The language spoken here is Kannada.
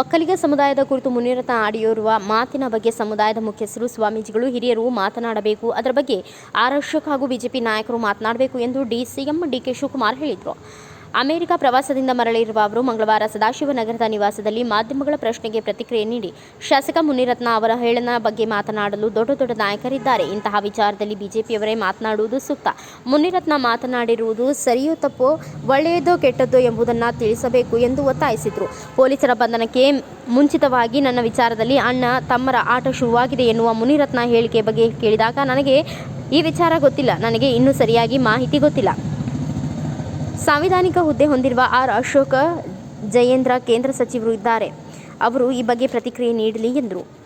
ಒಕ್ಕಲಿಗ ಸಮುದಾಯದ ಕುರಿತು ಮುನಿರತ್ನ ಆಡಿಯೋರುವ ಮಾತಿನ ಬಗ್ಗೆ ಸಮುದಾಯದ ಮುಖ್ಯಸ್ಥರು, ಸ್ವಾಮೀಜಿಗಳು, ಹಿರಿಯರು ಮಾತನಾಡಬೇಕು. ಅದರ ಬಗ್ಗೆ ಆರಕ್ಷಕ ಹಾಗೂ ಬಿಜೆಪಿ ನಾಯಕರು ಮಾತನಾಡಬೇಕು ಎಂದು ಡಿಸಿಎಂ ಡಿಕೆ ಶಿವಕುಮಾರ್ ಹೇಳಿದರು. ಅಮೆರಿಕ ಪ್ರವಾಸದಿಂದ ಮರಳಿರುವ ಅವರು ಮಂಗಳವಾರ ಸದಾಶಿವನಗರದ ನಿವಾಸದಲ್ಲಿ ಮಾಧ್ಯಮಗಳ ಪ್ರಶ್ನೆಗೆ ಪ್ರತಿಕ್ರಿಯೆ ನೀಡಿ ಶಾಸಕ ಮುನಿರತ್ನ ಅವರ ಹೇಳನ ಬಗ್ಗೆ ಮಾತನಾಡಲು ದೊಡ್ಡ ದೊಡ್ಡ ನಾಯಕರಿದ್ದಾರೆ. ಇಂತಹ ವಿಚಾರದಲ್ಲಿ ಬಿಜೆಪಿಯವರೇ ಮಾತನಾಡುವುದು ಸೂಕ್ತ. ಮುನಿರತ್ನ ಮಾತನಾಡಿರುವುದು ಸರಿಯೋ ತಪ್ಪೋ ಒಳ್ಳೆಯದೋ ಕೆಟ್ಟದ್ದೋ ಎಂಬುದನ್ನು ತಿಳಿಸಬೇಕು ಎಂದು ಒತ್ತಾಯಿಸಿದರು. ಪೊಲೀಸರ ಬಂಧನಕ್ಕೆ ಮುಂಚಿತವಾಗಿ ನನ್ನ ವಿಚಾರದಲ್ಲಿ ಅಣ್ಣ ತಮ್ಮರ ಆಟ ಶುರುವಾಗಿದೆ ಎನ್ನುವ ಮುನಿರತ್ನ ಹೇಳಿಕೆ ಬಗ್ಗೆ ಕೇಳಿದಾಗ ನನಗೆ ಈ ವಿಚಾರ ಗೊತ್ತಿಲ್ಲ. ನನಗೆ ಇನ್ನೂ ಸರಿಯಾಗಿ ಮಾಹಿತಿ ಗೊತ್ತಿಲ್ಲ. ಸಾಂವಿಧಾನಿಕ ಹುದ್ದೆ ಹೊಂದಿರುವ ಆರ್ ಅಶೋಕ ಜಯೇಂದ್ರ ಕೇಂದ್ರ ಸಚಿವರು ಇದ್ದಾರೆ. ಅವರು ಈ ಬಗ್ಗೆ ಪ್ರತಿಕ್ರಿಯೆ ನೀಡಲಿ ಎಂದರು.